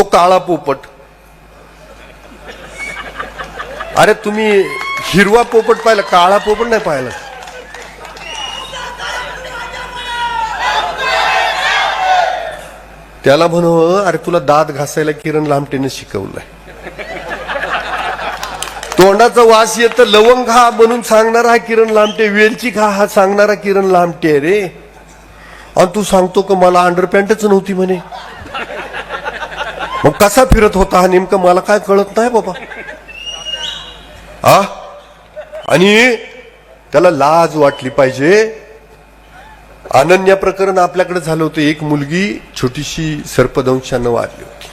तो काळा पोपट. अरे तुम्ही हिरवा पोपट पाहिला काळा पोपट नाही पाहिला? त्याला म्हणव अरे तुला दात घासायला किरण लामटेने शिकवलंय. तोंडाचा वास येत लवंग हा म्हणून सांगणारा हा किरण लामटे वेलची खा हा सांगणारा किरण लामटे रे. आणि तू सांगतो का मला अंडरपॅन्टच नव्हती म्हणे. मग कसा फिरत होता हा नेमकं मला काय कळत नाही बाबा. हा आणि त्याला लाज वाटली पाहिजे. अनन्या प्रकरण आपल्याकडे झालं होतं. एक मुलगी छोटीशी सर्पदंशानं वाढली होती.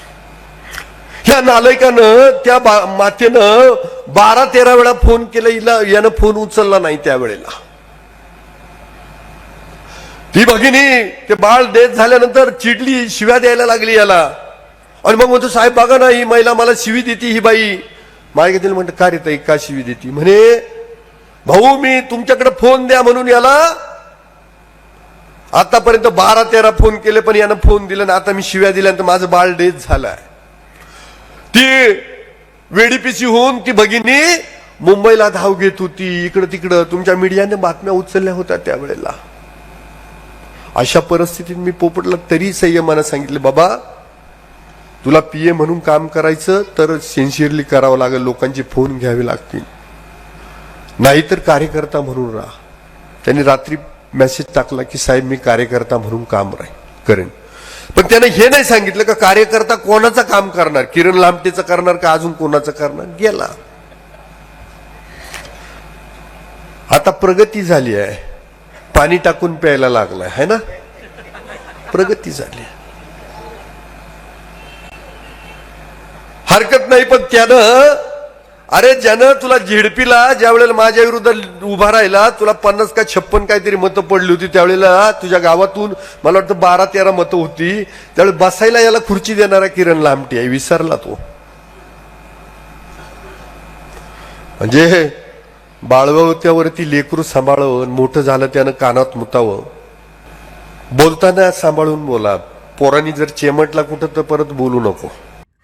ह्या नालायकानं त्या बा- मातेनं बारा तेरा वेळा फोन केला. हिला यानं फोन उचलला नाही त्यावेळेला. ती भगिनी ते बाळ देत झाल्यानंतर चिडली शिव्या द्यायला लागली याला. आणि मग म्हणतो साहेब बघा ना ही महिला मला शिवी देते ही बाई. मागे तिला म्हणतं का रे ताई का शिवी देते? म्हणे भाऊ मी तुमच्याकडे फोन द्या म्हणून याला. आतापर्यंत बारा तेरा फोन केले पण यानं फोन दिला ना आता मी शिव्या दिल्यानंतर माझं बाळ डेथ झालाय. ती वेडीपीसी होऊन ती भगिनी मुंबईला धाव घेत होती इकडं तिकडं. तुमच्या मीडियाने बातम्या उचलल्या होत्या त्यावेळेला. अशा परिस्थितीत मी पोपटला तरी संयमानं सांगितले बाबा तुला पी ए म्हणून काम करायचं तर सिन्सिअरली करावं लागेल लोकांचे फोन घ्यावे लागतील. नाहीतर कार्यकर्ता म्हणून राहा. त्यांनी रात्री मेसेज टाकला की साहेब मी कार्यकर्ता म्हणून काम राहील करेन. पण त्याने हे नाही सांगितलं का कार्यकर्ता कोणाचं काम करणार? किरण लामटेचं करणार का अजून कोणाचं करणार? गेला. आता प्रगती झाली आहे. पाणी टाकून प्यायला लागलाय है ना? प्रगती झाली आहे. हरकत नाही पण त्यानं अरे ज्यानं तुला झेडपीला ज्या वेळेला माझ्या विरुद्ध उभा राहिला तुला पन्नास का छप्पन काहीतरी मतं पडली होती त्यावेळेला तुझ्या गावातून मला वाटतं बारा तेरा मतं होती. त्यावेळेला बसायला याला खुर्ची देणारा किरण लामटी आहे विसरला तो. म्हणजे बाळवावं त्यावरती लेकरू सांभाळवं मोठं झालं त्यानं कानात मुतावं. बोलताना सांभाळून बोला. पोरांनी जर चेमटला कुठं तर परत बोलू नको.